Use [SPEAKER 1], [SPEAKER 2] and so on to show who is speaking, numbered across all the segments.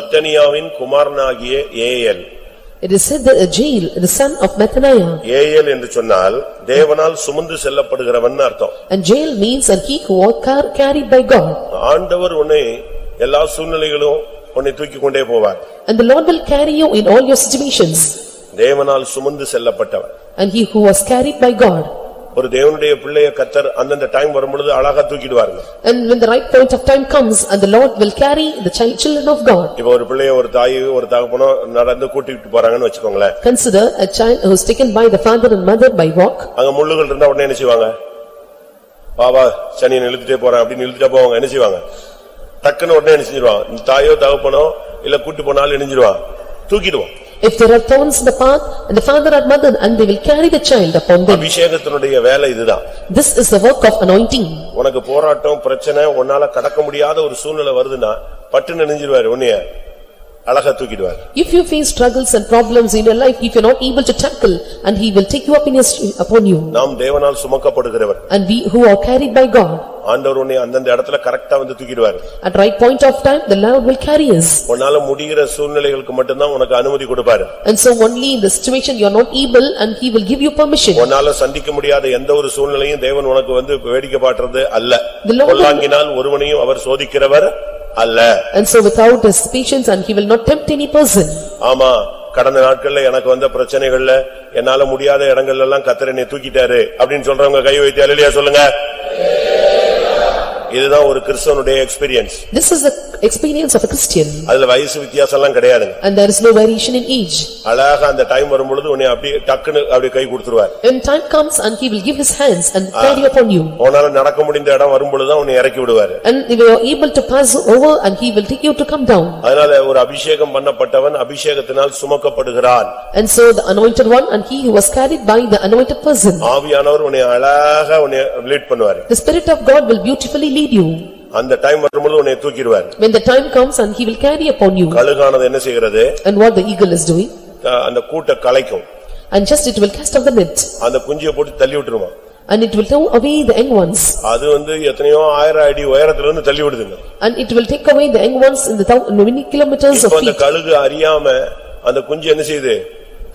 [SPEAKER 1] மத்தனியாவின் குமாரனாகிய El
[SPEAKER 2] It is said that a jail, the son of Mathaniah.
[SPEAKER 1] El என்று சொன்னால் தேவனால் சுமந்து செல்லப்படுகிறவன் அர்த்தம்
[SPEAKER 2] And jail means and he who are car- carried by God.
[SPEAKER 1] ஆண்டவர் உன்னை எல்லா சூழ்நிலைகளும் உன்னை தூக்கி கொண்டே போவார்
[SPEAKER 2] And the Lord will carry you in all your situations.
[SPEAKER 1] தேவனால் சுமந்து செல்லப்பட்டவன்
[SPEAKER 2] And he who was carried by God.
[SPEAKER 1] ஒரு தேவனுடைய பிள்ளைய கத்தர் அந்தந்த டைம் வரும்பொழுது அழகா தூக்கிடுவாருங்க.
[SPEAKER 2] And when the right point of time comes and the Lord will carry the child- children of God.
[SPEAKER 1] இப்ப ஒரு பிள்ளைய ஒரு தாய் ஒரு தகப்பனோ நடந்து கூட்டிட்டு போறாங்கன்னு வச்சுக்கோங்களேன்.
[SPEAKER 2] Consider a child who is taken by the father and mother by walk.
[SPEAKER 1] அங்க முள்ளுகள் இருந்தா உடனே என்ன செய்வாங்க? பாவா சனியன் இழுத்துட்டே போறேன் அப்படின்னு இழுத்துட்டே போவாங்க. என்ன செய்வாங்க? டக்குன்னு உடனே என்ன செஞ்சிருவான் இந்த தாயோ தகப்பனோ இல்ல கூட்டி போனாலும் இணைஞ்சிருவான் தூக்கிடுவான்
[SPEAKER 2] If there are thorns in the path and the father and mother and they will carry the child upon them.
[SPEAKER 1] அபிஷேகத்தினுடைய வேலை இதுதான்
[SPEAKER 2] This is the work of anointing.
[SPEAKER 1] உனக்கு போராட்டம் பிரச்சனை உன்னால கடக்க முடியாத ஒரு சூழ்நிலை வருதுன்னா பட்டு நினைஞ்சிருவாரு உன்னைய அழகா தூக்கிடுவாரு
[SPEAKER 2] If you face struggles and problems in your life, if you are not able to tackle and he will take you up in his, upon you.
[SPEAKER 1] நாம் தேவனால் சுமக்கப்படுகிறவர்
[SPEAKER 2] And we who are carried by God,
[SPEAKER 1] ஆண்டவர் உன்னை அந்தந்த இடத்துல கரெக்டா வந்து தூக்கிடுவாரு
[SPEAKER 2] at right point of time, the Lord will carry us.
[SPEAKER 1] உன்னால முடிகிற சூழ்நிலைகளுக்கு மட்டும்தான் உனக்கு அனுமதி கொடுப்பாரு
[SPEAKER 2] And so only in the situation you are not able and he will give you permission.
[SPEAKER 1] உன்னால சந்திக்க முடியாத எந்த ஒரு சூழ்நிலையும் தேவன் உனக்கு வந்து வேடிக்கை பாட்டுறது அல்ல
[SPEAKER 2] The Lord-
[SPEAKER 1] பொல்லாங்கினால் ஒருவனையும் அவர் சோதிக்கிறவர் அல்ல.
[SPEAKER 2] And so without his patience and he will not tempt any person.
[SPEAKER 1] ஆமா கடந்த நாட்கள்ல எனக்கு வந்த பிரச்சனைகள்ல என்னால முடியாத இடங்கள்ல எல்லாம் கத்தர் என்னை தூக்கிட்டாரு அப்படின்னு சொல்றவங்க கை வைத்து அல்லையா சொல்லுங்க. இதுதான் ஒரு கிறிஸ்தவனுடைய experience
[SPEAKER 2] This is the experience of a Christian
[SPEAKER 1] அதுல வயசு வித்தியாசம் எல்லாம் கிடையாதுங்க
[SPEAKER 2] and there is no variation in age.
[SPEAKER 1] அழகா அந்த டைம் வரும்பொழுது உன்னை அப்படியே டக்குன்னு அப்படியே கை கொடுத்துருவார்
[SPEAKER 2] When time comes and he will give his hands and carry upon you.
[SPEAKER 1] உன்னால நடக்க முடிந்த இடம் வரும்பொழுதுதான் உன்னை இறக்கி விடுவாரு
[SPEAKER 2] And if you are able to pass over and he will take you to come down.
[SPEAKER 1] அதனால ஒரு அபிஷேகம் பண்ணப்பட்டவன் அபிஷேகத்தினால் சுமக்கப்படுகிறான்
[SPEAKER 2] And so the anointed one and he who was carried by the anointed person.
[SPEAKER 1] ஆவியானவர் உன்னை அழகா உன்னை லீட் பண்ணுவாரு
[SPEAKER 2] The spirit of God will beautifully lead you.
[SPEAKER 1] அந்த time வரும்பொழுது உன்னை தூக்கிடுவார்
[SPEAKER 2] When the time comes and he will carry upon you.
[SPEAKER 1] கழுகானது என்ன செய்கிறது
[SPEAKER 2] And what the eagle is doing.
[SPEAKER 1] அந்த கூட்ட கலைக்கும்
[SPEAKER 2] And just it will cast off the net.
[SPEAKER 1] அந்த குஞ்சியை போட்டு தள்ளி விட்டுருமா
[SPEAKER 2] And it will throw away the young ones.
[SPEAKER 1] அது வந்து எத்தனையோ ஆயிரம் அடி உயரத்துல இருந்து தள்ளி விடுதுங்க
[SPEAKER 2] And it will take away the young ones in the thou- many kilometers of
[SPEAKER 1] இப்ப அந்த
[SPEAKER 2] feet.
[SPEAKER 1] கழுகு அறியாம அந்த குஞ்சு என்ன செய்யுது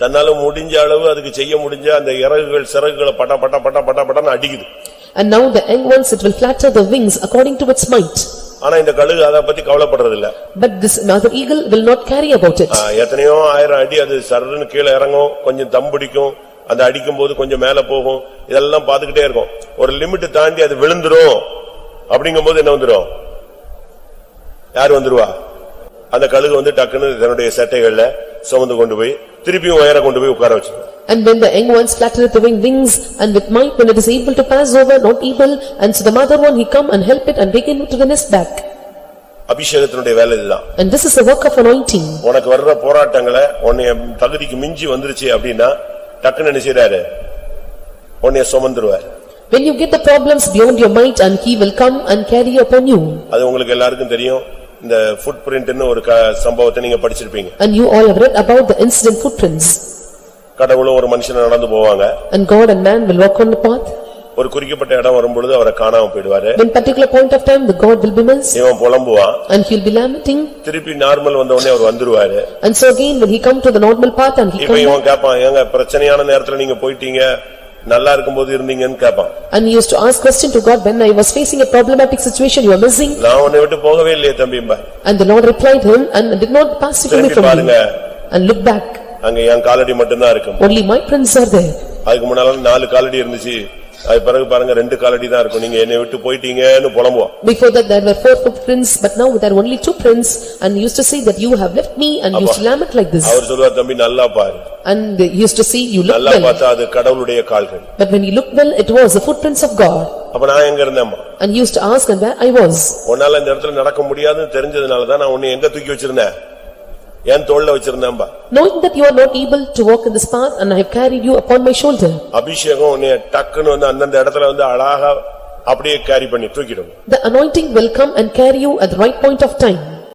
[SPEAKER 1] தன்னால முடிஞ்ச அளவு அதுக்கு செய்ய முடிஞ்ச அந்த இறகுகள் சிறகுகளை பட்ட பட்ட பட்ட பட்ட பட்டன்னு அடிக்குது
[SPEAKER 2] And now the young ones, it will flatter the wings according to its might.
[SPEAKER 1] ஆனா இந்த கழுகு அதை பத்தி கவலைப்படுறது இல்ல
[SPEAKER 2] But this mother eagle will not carry about it.
[SPEAKER 1] எத்தனையோ ஆயிரம் அடி அது சர்ன்னு கீழே இறங்கும் கொஞ்சம் தம் பிடிக்கும் அந்த அடிக்கும் போது கொஞ்சம் மேல போகும் இதெல்லாம் பாத்துக்கிட்டே இருக்கும். ஒரு லிமிட் தாண்டி அது விழுந்துரும். அப்படிங்கும்போது என்ன வந்துரும்? யார் வந்துருவா? அந்த கழுகு வந்து டக்குன்னு தன்னுடைய சட்டைகள்ல சுமந்து கொண்டு போய் திருப்பியும் உயர கொண்டு போய் உட்கார வச்சிருக்கும்
[SPEAKER 2] And when the young ones flatter the wing wings and with might when it is able to pass over, not able, and so the mother one, he come and help it and take it to the nest back.
[SPEAKER 1] அபிஷேகத்தினுடைய வேலை இதுதான்
[SPEAKER 2] And this is the work of anointing.
[SPEAKER 1] உனக்கு வர்ற போராட்டங்களை உன்னைய தகுதிக்கு மிஞ்சி வந்துருச்சு அப்படின்னா டக்குன்னு என்ன செய்றாரு உன்னைய சுமந்துருவார்
[SPEAKER 2] When you get the problems beyond your might and he will come and carry upon you.
[SPEAKER 1] அது உங்களுக்கு எல்லாருக்கும் தெரியும் இந்த ஃபுட் பிரிண்ட்னு ஒரு சம்பவத்தை நீங்க படிச்சிருப்பீங்க
[SPEAKER 2] And you all have read about the incident footprints.
[SPEAKER 1] கடவுளும் ஒரு மனுஷன் நடந்து போவாங்க
[SPEAKER 2] And God and man will walk on the path.
[SPEAKER 1] ஒரு குறிக்கப்பட்ட இடம் வரும்பொழுது அவரை காணாம போயிடுவாரு
[SPEAKER 2] When particular point of time, the God will be missed
[SPEAKER 1] இவன் புலம்புவான்
[SPEAKER 2] and he'll be lamenting.
[SPEAKER 1] திருப்பி நார்மல் வந்த உடனே அவர் வந்துருவாரு
[SPEAKER 2] And so again, when he come to the normal path and he
[SPEAKER 1] இப்ப
[SPEAKER 2] come.
[SPEAKER 1] இவன் கேப்பான் ஏங்க பிரச்சனையான நேரத்துல நீங்க போயிட்டீங்க நல்லா இருக்கும்போது இருந்தீங்கன்னு கேப்பான்
[SPEAKER 2] And he used to ask question to God, when I was facing a problematic situation, you are missing.
[SPEAKER 1] நான் உன்னை விட்டு போகவே இல்லையே தம்பிம்பா
[SPEAKER 2] And the Lord replied him and did not pass it away
[SPEAKER 1] திரும்பி
[SPEAKER 2] from
[SPEAKER 1] பாருங்க
[SPEAKER 2] me. And look back,
[SPEAKER 1] அங்க என் காலடி மட்டும்தான் இருக்கும்
[SPEAKER 2] only my prints are there.
[SPEAKER 1] அதுக்கு முன்னால நாலு காலடி இருந்துச்சு அது பிறகு பாருங்க ரெண்டு காலடி தான் இருக்கும் நீங்க என்னை விட்டு போயிட்டீங்கன்னு புலம்புவான்
[SPEAKER 2] Before that, there were four footprints, but now there are only two prints. And he used to say that you have left me and used to lament like this.
[SPEAKER 1] அவர் சொல்லுவார் தம்பி நல்லா பாரு
[SPEAKER 2] And he used to say, you look
[SPEAKER 1] நல்லா
[SPEAKER 2] well.
[SPEAKER 1] பார்த்தா அது கடவுளுடைய கால்கள்
[SPEAKER 2] But when he looked well, it was the footprints of God.
[SPEAKER 1] அப்ப நான் எங்க இருந்தேம்மா
[SPEAKER 2] And he used to ask, and where I was.
[SPEAKER 1] உன்னால இந்த இடத்துல நடக்க முடியாதுன்னு தெரிஞ்சதுனாலதான் நான் உன்னை எங்க தூக்கி வச்சிருந்தேன் என் தோல்ல வச்சிருந்தேன்பா
[SPEAKER 2] Knowing that you are not able to walk in this path, and I have carried you upon my shoulder.
[SPEAKER 1] அபிஷேகம் உன்னை டக்குன்னு வந்து அந்தந்த இடத்துல வந்து அழகா அப்படியே கேரி பண்ணி தூக்கிடும்
[SPEAKER 2] The anointing will come and carry you at the right point of time.